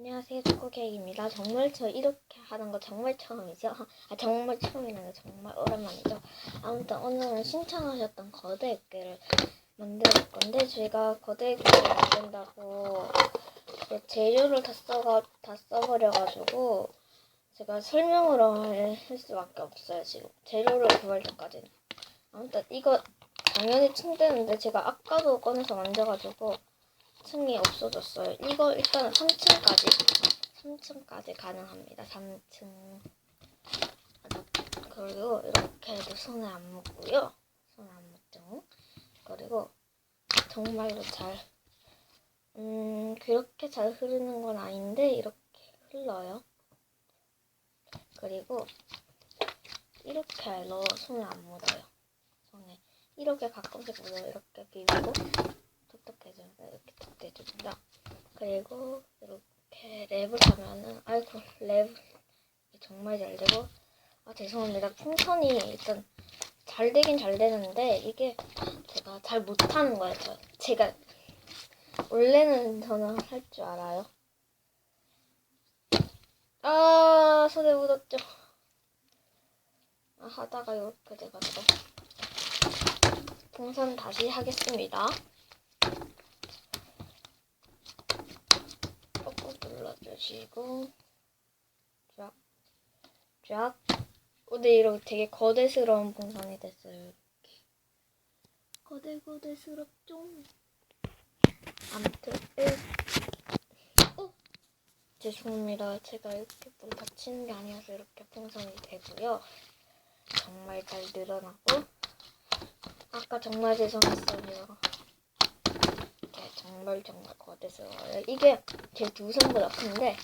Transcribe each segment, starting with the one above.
안녕하세요, 초코케이크입니다. 정말 저 이렇게 하는 거 정말 처음이죠? 아, 정말 처음이라는 게 정말 오랜만이죠? 아무튼 오늘은 신청하셨던 거대 육개를 만들 건데, 제가 거대 육개를 만든다고 그 재료를 다 써가, 다 써버려가지고, 제가 설명으로 할 수밖에 없어요, 지금. 재료를 구할 때까지는. 아무튼 이거 당연히 침대인데, 제가 아까도 꺼내서 만져가지고, 3 층이 없어졌어요. 이거 일단 3층까지 3층까지 가능합니다. 3층 그리고 이렇게 해도 손에 안 묻고요. 손에 안 묻죠. 그리고 정말로 잘 음, 그렇게 잘 흐르는 건 아닌데 이렇게 흘러요. 그리고 이렇게 넣어 손에 안 묻어요. 손에 이렇게 가끔씩 묻어요. 이렇게 비비고 톡톡해져요. 이렇게 톡 해줍니다. 그리고 이렇게 랩을 하면은 아이고 랩 정말 잘 되고 아 죄송합니다. 풍선이 일단 잘 되긴 잘 되는데 이게 제가 잘 못하는 거예요. 저 제가 원래는 저는 할 줄 알아요. 아 손에 묻었죠. 아, 하다가 이렇게 돼가지고 풍선 다시 하겠습니다. 꾹꾹 눌러주시고 쫙, 쫙. 근데 이렇게 되게 거대스러운 풍선이 됐어요. 이렇게. 거대 거대스럽죠. 아무튼 일- 어? 죄송합니다. 제가 이렇게 뭘 다치는 게 아니어서 이렇게 풍선이 되고요. 정말 잘 늘어나고 아까 정말 죄송했어요. 정말 정말 거대스러워요. 이게 제 두 손보다 큰데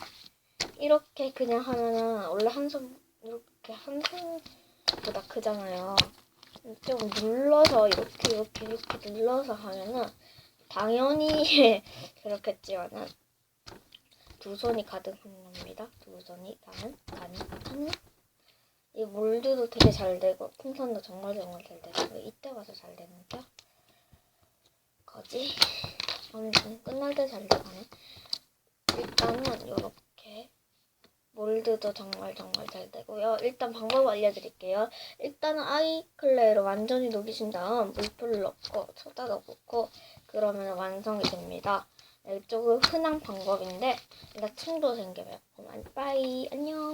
이렇게 그냥 하면은 원래 한 손 이렇게 한 손보다 크잖아요. 좀 눌러서 이렇게 이렇게 이렇게 눌러서 하면은 당연히 그렇겠지만은 두 손이 가득한 겁니다. 두 손이 가는 가능한 이 몰드도 되게 잘 되고 풍선도 정말 정말 잘 되고 이때 와서 잘 되는 게 거지. 아무튼 끝날 때 잘 돼가네. 일단은 이렇게 몰드도 정말 정말 잘 되고요. 일단 방법 알려드릴게요. 일단은 아이클레이로 완전히 녹이신 다음 물풀을 넣고 소다도 붓고 그러면 완성이 됩니다. 이쪽은 흔한 방법인데 일단 층도 생겨요. 그만 빠이 안녕.